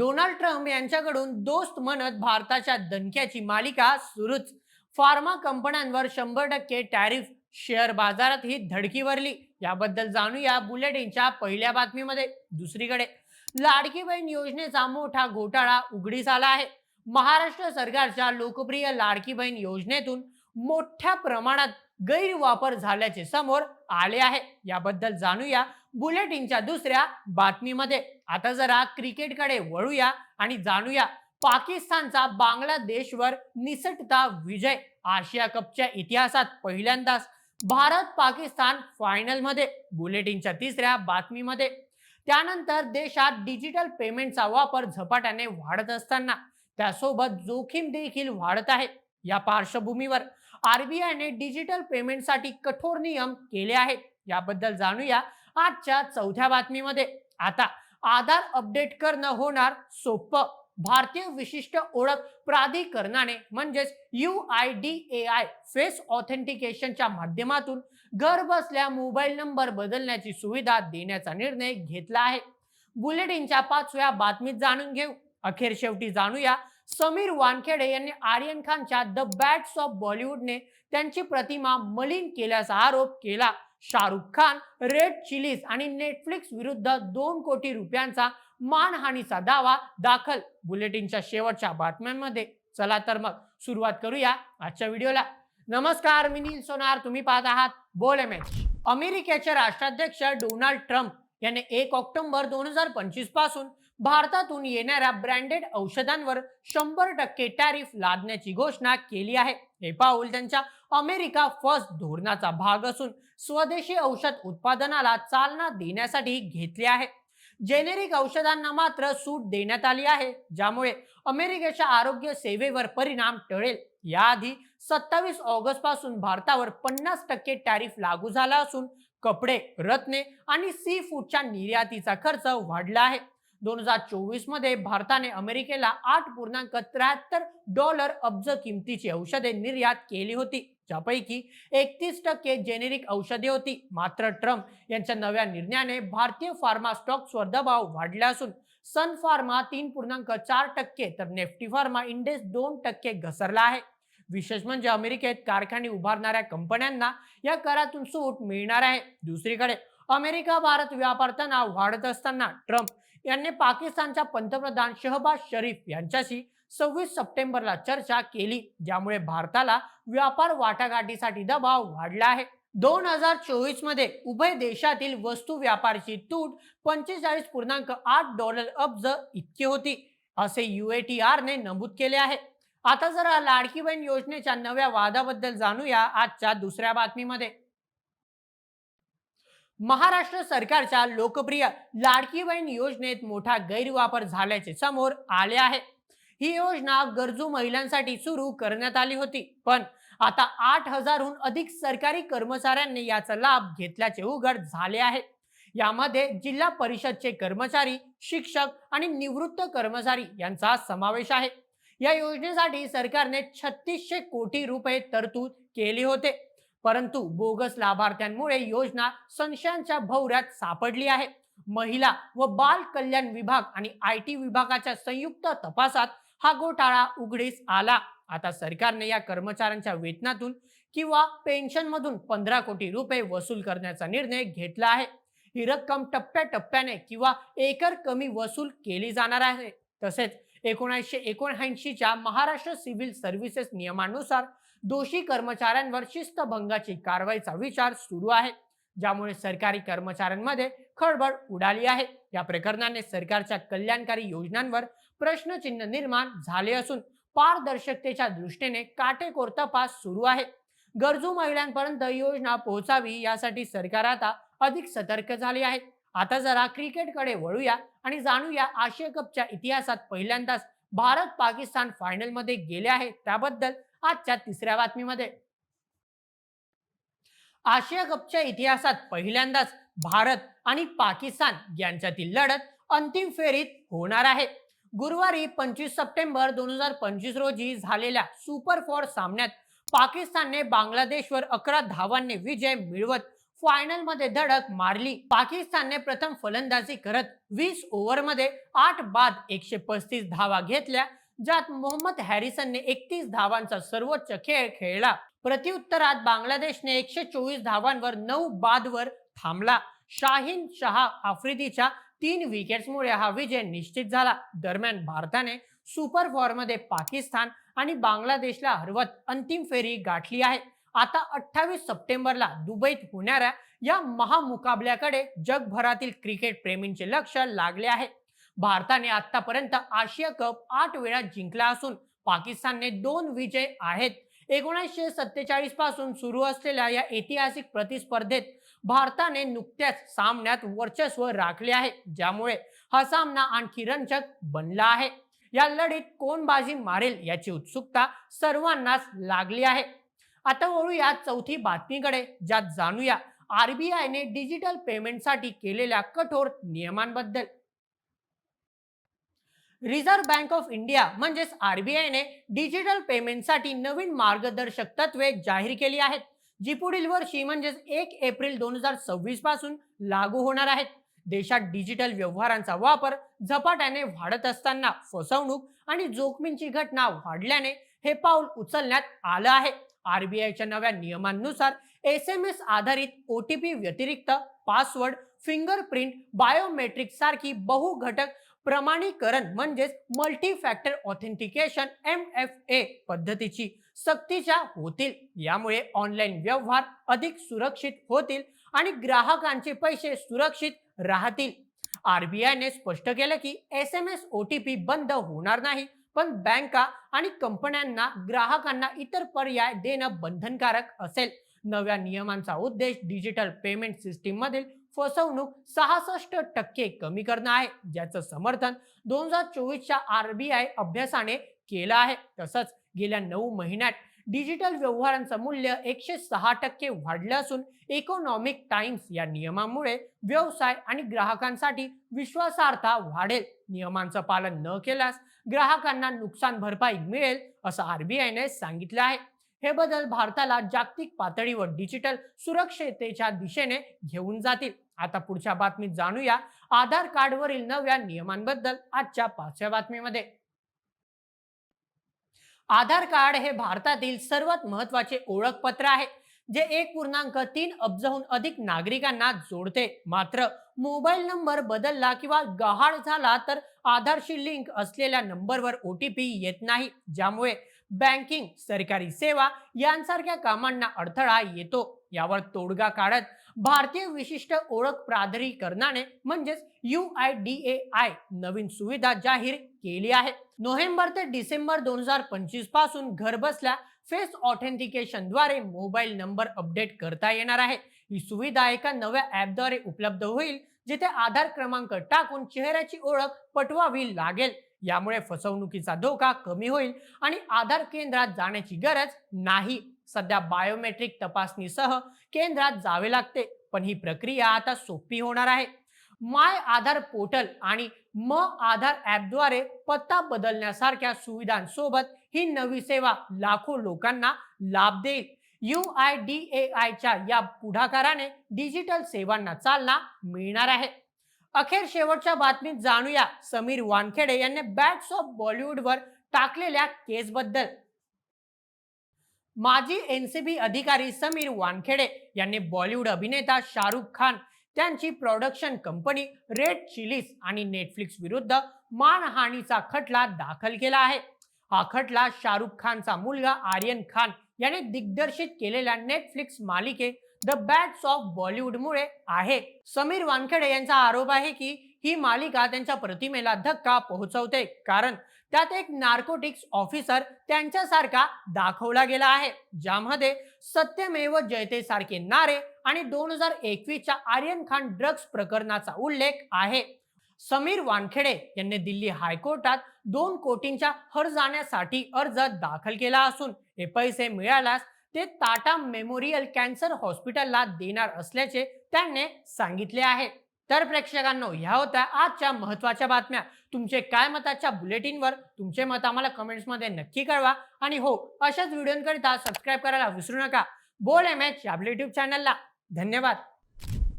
Donald Trump यांच्याकडून दोस्त म्हणत भारताच्या दणक्याची मालिका सुरूच. फार्मा कंपन्यांवर शंभर टक्के टॅरिफ शेअर बाजारात ही धडकी वरली याबद्दल जाणूया बुलेटिनच्या पहिल्या बातमीमध्ये. दुसरीकडे लाडकी बहीण योजनेचा मोठा घोटाळा उघडीस आला आहे. महाराष्ट्र सरकारच्या लोकप्रिय लाडकी बहीण योजनेतून मोठ्या प्रमाणात गैरवापर झाल्याचे समोर आले आहे. याबद्दल जाणूया. बुलेटिनच्या दुसऱ्या बातमीमध्ये. आता जरा क्रिकेटकडे वळूया आणि जाणूया पाकिस्तानचा बांगलादेशवर निसटता विजय. आशिया कपच्या इतिहासात पहिल्यांदाच भारत पाकिस्तान फायनलमध्ये बुलेटिनच्या तिसऱ्या बातमीमध्ये. त्यानंतर देशात डिजिटल पेमेंटचा वापर झपाट्याने वाढत असताना त्यासोबत जोखीम देखील वाढत आहे. या पार्श्वभूमीवर आरबीआयने डिजिटल पेमेंटसाठी कठोर नियम केले आहेत. याबद्दल जाणूया आजच्या चौथ्या बातमीमध्ये. आता आधार अपडेट करणं होणार सोपं. भारतीय विशिष्ट ओळख प्राधिकरणाने म्हणजेच U I D A I face ऑथेंटिकेशनच्या माध्यमातून घर बसल्या मोबाईल नंबर बदलण्याची सुविधा देण्याचा निर्णय घेतला आहे. बुलेटिनच्या पाचव्या बातमीत जाणून घेऊ. अखेर शेवटी जाणूया समीर वानखेडे यांनी आर्यन खानच्या द बॅट्स ऑफ बॉलिवूडने त्यांची प्रतिमा मलिन केल्याचा आरोप केला. शाहरुख खान रेड चिलीज आणि नेटफ्लिक्स विरुद्ध दोन कोटी रुपयांचा मानहानीचा दावा दाखल. बुलेटिनच्या शेवटच्या बातम्यांमध्ये. चला तर मग सुरुवात करूया आजच्या व्हिडिओला. नमस्कार मी नील सोनार. तुम्ही पाहत आहात बोल एम एच अमेरिकेचे राष्ट्राध्यक्ष डोनाल्ड ट्रम्प यांनी एक ऑक्टोबर दोन हजार पंचवीसपासून भारतातून येणाऱ्या ब्रँडेड औषधांवर शंभर टक्के टॅरिफ लादण्याची घोषणा केली आहे. हे पाऊल त्यांच्या अमेरिका फर्स्ट धोरणाचा भाग असून स्वदेशी औषध उत्पादनाला चालना देण्यासाठी घेतले आहे. जेनेरिक औषधांना मात्र सूट देण्यात आली आहे ज्यामुळे अमेरिकेच्या आरोग्य सेवेवर परिणाम टळेल. याआधी सत्तावीस ऑगस्टपासून भारतावर पन्नास टक्के टॅरिफ लागू झाला असून कपडे रत्ने आणि सी फूडच्या निर्यातीचा खर्च वाढला आहे. दोन हजार चोवीसमध्ये भारताने अमेरिकेला आठ पूर्णांक त्र्याहत्तर डॉलर अब्ज किमतीची औषधे निर्यात केली होती. ज्यापैकी एकतीस टक्के जेनेरिक औषधे होती. मात्र ट्रम्प यांच्या नव्या निर्णयाने भारतीय फार्मा स्टॉक्सवर दबाव वाढला असून सन फार्मा तीन पूर्णांक चार टक्के तर नेफ्टी फार्मा इंडेक्स दोन टक्के घसरला आहे. विशेष म्हणजे अमेरिकेत कारखाने उभारणाऱ्या कंपन्यांना या करातून सूट मिळणार आहे. दुसरीकडे अमेरिका भारत व्यापार तणाव वाढत असताना ट्रम्प यांनी पाकिस्तानच्या पंतप्रधान शहबाज शरीफ यांच्याशी सव्वीस सप्टेंबरला चर्चा केली ज्यामुळे भारताला व्यापार वाटाघाटीसाठी दबाव वाढला आहे. दोन हजार चोवीसमध्ये उभय देशातील वस्तू व्यापाराची तूट पंचेचाळीस पूर्णांक आठ डॉलर अब्ज इतकी होती असे युएटीआरने नमूद केले आहे. आता जरा लाडकी बहीण योजनेच्या नव्या वादाबद्दल जाणूया आजच्या दुसऱ्या बातमीमध्ये. महाराष्ट्र सरकारच्या लोकप्रिय लाडकी बहीण योजनेत मोठा गैरवापर झाल्याचे समोर आले आहे. ही योजना गरजू महिलांसाठी सुरू करण्यात आली होती. पण आता आठ हजारहून अधिक सरकारी कर्मचाऱ्यांनी याचा लाभ घेतल्याचे उघड झाले आहे. यामध्ये जिल्हा परिषदचे कर्मचारी शिक्षक आणि निवृत्त कर्मचारी यांचा समावेश आहे. या योजनेसाठी सरकारने छत्तीसशे कोटी रुपये तरतूद केली होते. परंतु बोगस लाभार्थ्यांमुळे योजना संशयांच्या भवऱ्यात सापडली आहे. महिला व बाल कल्याण विभाग आणि आय टी विभागाच्या संयुक्त तपासात हा घोटाळा उघडीस आला. आता सरकारने या कर्मचाऱ्यांच्या वेतनातून किंवा पेन्शन मधून पंधरा कोटी रुपये वसूल करण्याचा निर्णय घेतला आहे. ही रक्कम टप्प्याटप्प्याने किंवा एकर कमी वसूल केली जाणार आहे. तसेच एकोणीसशे एकोणऐंशीच्या महाराष्ट्र सिव्हिल सर्व्हिसेस नियमानुसार दोषी कर्मचाऱ्यांवर शिस्तभंगाची कारवाईचा विचार सुरू आहे ज्यामुळे सरकारी कर्मचाऱ्यांमध्ये खळबळ उडाली आहे. या प्रकरणाने सरकारच्या कल्याणकारी योजनांवर प्रश्नचिन्ह निर्माण झाले असून पारदर्शकतेच्या दृष्टीने काटेकोर तपास सुरू आहे. गरजू महिलांपर्यंत योजना पोहोचावी यासाठी सरकार आता अधिक सतर्क झाले आहे. आता जरा क्रिकेटकडे वळूया आणि जाणूया आशिया कपच्या इतिहासात पहिल्यांदाच भारत पाकिस्तान फायनलमध्ये गेले आहे. त्याबद्दल आजच्या तिसऱ्या बातमीमध्ये. आशिया कपच्या इतिहासात पहिल्यांदाच भारत आणि पाकिस्तान यांच्यातील लढत अंतिम फेरीत होणार आहे. गुरुवारी पंचवीस सप्टेंबर दोन हजार पंचवीस रोजी झालेल्या सुपर फोर सामन्यात पाकिस्तानने बांगलादेशवर अकरा धावांनी विजय मिळवत फायनलमध्ये धडक मारली. पाकिस्तानने प्रथम फलंदाजी करत वीस ओव्हरमध्ये आठ बाद एकशे पस्तीस धावा घेतल्या. ज्यात मोहम्मद हॅरिसनने एकतीस धावांचा सर्वोच्च खेळ खेळला. प्रत्युत्तरात बांगलादेशने एकशे चोवीस धावांवर नऊ बादवर थांबला. शाहीन शहा आफ्रिदीच्या तीन विकेट्समुळे हा विजय निश्चित झाला. दरम्यान भारताने सुपर फॉरमध्ये पाकिस्तान आणि बांगलादेशला हरवत अंतिम फेरी गाठली आहे. आता अठ्ठावीस सप्टेंबरला दुबईत होणाऱ्या या महामुकाबल्याकडे जगभरातील क्रिकेट प्रेमींचे लक्ष लागले आहे. भारताने आतापर्यंत आशिया कप आठ वेळा जिंकला असून पाकिस्तानने दोन विजय आहेत. एकोणीसशे सत्तेचाळीसपासून सुरू असलेल्या या ऐतिहासिक प्रतिस्पर्धेत भारताने नुकत्याच सामन्यात वर्चस्व राखले आहे ज्यामुळे हा सामना आणखी रंजक बनला आहे. या लढीत कोण बाजी मारेल याची उत्सुकता सर्वांनाच लागली आहे. आता वळूया चौथी बातमीकडे ज्यात जाणूया आरबीआयने डिजिटल पेमेंटसाठी केलेल्या कठोर नियमांबद्दल. रिझर्व्ह बँक ऑफ इंडिया म्हणजेच आरबीआयने डिजिटल पेमेंटसाठी नवीन मार्गदर्शक तत्वे जाहीर केली आहेत जी पुढील वर्षी म्हणजेच एक एप्रिल दोन हजार सव्वीसपासून लागू होणार आहेत. देशात डिजिटल व्यवहारांचा वापर झपाट्याने वाढत असताना फसवणूक आणि जोखमींची घटना वाढल्याने हे पाऊल उचलण्यात आलं आहे. आरबीआयच्या नव्या नियमांनुसार एस एम एस आधारित ओ टी पी व्यतिरिक्त पासवर्ड फिंगरप्रिंट बायोमेट्रिक सारखी बहुघटक प्रमाणीकरण म्हणजेच multi factor authentication M F A पद्धतीची सक्तीच्या होतील यामुळे ऑनलाईन व्यवहार अधिक सुरक्षित होतील आणि ग्राहकांचे पैसे सुरक्षित राहतील. आरबीआयने स्पष्ट केलं की S M S O T P बंद होणार नाही पण बँका आणि कंपन्यांना ग्राहकांना इतर पर्याय देणं बंधनकारक असेल. नव्या नियमांचा उद्देश डिजिटल पेमेंट सिस्टीम मधील फसवणूक सहासष्ट टक्के कमी करणं आहे ज्याचं समर्थन दोन हजार चोवीसच्या आरबीआय अभ्यासाने केलं आहे. तसंच गेल्या नऊ महिन्यात डिजिटल व्यवहारांचं मूल्य एकशे सहा टक्के वाढलं असून इकॉनॉमिक टाइम्स या नियमामुळे व्यवसाय आणि ग्राहकांसाठी विश्वासार्हता वाढेल. नियमांचं पालन न केल्यास ग्राहकांना नुकसान भरपाई मिळेल असं आरबीआयने सांगितलं आहे. हे बदल भारताला जागतिक पातळीवर डिजिटल सुरक्षिततेच्या दिशेने घेऊन जातील. आता पुढच्या बातमीत जाणूया आधार कार्डवरील नव्या नियमांबद्दल आजच्या पाचव्या बातमीमध्ये. आधार कार्ड हे भारतातील सर्वात महत्त्वाचे ओळखपत्र आहे जे एक पूर्णांक तीन अब्जहून अधिक नागरिकांना जोडते. मात्र मोबाईल नंबर बदलला किंवा गहाळ झाला तर आधारशी लिंक असलेल्या नंबरवर ओटीपी येत नाही. ज्यामुळे बँकिंग सरकारी सेवा यांसारख्या कामांना अडथळा येतो. यावर तोडगा काढत भारतीय विशिष्ट ओळख प्राधिकरणाने म्हणजेच U I D A I नवीन सुविधा जाहीर केली आहे. नोव्हेंबर ते डिसेंबर दोन हजार पंचवीसपासून घर बसल्या फेस ऑथेंटिकेशनद्वारे मोबाईल नंबर अपडेट करता येणार आहे. ही सुविधा एका नव्या ऍपद्वारे उपलब्ध होईल जिथे आधार क्रमांक टाकून चेहऱ्याची ओळख पटवावी लागेल. यामुळे फसवणुकीचा धोका कमी होईल आणि आधार केंद्रात जाण्याची गरज नाही. सध्या बायोमेट्रिक तपासणीसह केंद्रात जावे लागते पण ही प्रक्रिया आता सोपी होणार आहे. माय आधार पोर्टल आणि म आधार ऍपद्वारे पत्ता बदलण्यासारख्या सुविधांसोबत ही नवी सेवा लाखो लोकांना लाभ देईल. यू आय डी ए आयच्या या पुढाकाराने डिजिटल सेवांना चालना मिळणार आहे. अखेर शेवटच्या बातमीत जाणूया. समीर वानखेडे यांनी बॅट्स ऑफ बॉलिवूडवर टाकलेल्या केसबद्दल. माजी एनसीबी अधिकारी समीर वानखेडे यांनी बॉलिवूड अभिनेता शाहरुख खान त्यांची प्रोडक्शन कंपनी रेड चिलीज आणि नेटफ्लिक्स विरुद्ध मानहानीचा खटला दाखल केला आहे. हा खटला शाहरुख खानचा मुलगा आर्यन खान याने दिग्दर्शित केलेल्या नेटफ्लिक्स मालिके द बॅट्स ऑफ बॉलिवूडमुळे आहे. समीर वानखेडे यांचा आरोप आहे की ही मालिका त्यांच्या प्रतिमेला धक्का पोहोचवते. कारण त्यात एक नार्कोटिक्स ऑफिसर त्यांच्यासारखा दाखवला गेला आहे. ज्यामध्ये सत्यमेव जयते सारखे नारे आणि दोन हजार एकवीसच्या आर्यन खान ड्रग्ज प्रकरणाचा उल्लेख आहे. समीर वानखेडे यांनी दिल्ली हायकोर्टात दोन कोटींच्या हरजाण्यासाठी अर्ज दाखल केला असून हे पैसे मिळाल्यास ते टाटा मेमोरियल कॅन्सर हॉस्पिटलला देणार असल्याचे त्यांनी सांगितले आहे. तर प्रेक्षकांनो ह्या होत्या आजच्या महत्त्वाच्या बातम्या. तुमचे काय मताच्या बुलेटिनवर? तुमचे मत आम्हाला कमेंट्समध्ये नक्की कळवा. आणि हो अशाच व्हिडिओकरिता सबस्क्राईब करायला विसरू नका. बोल एम एच आपल्या युट्यूब चॅनलला धन्यवाद.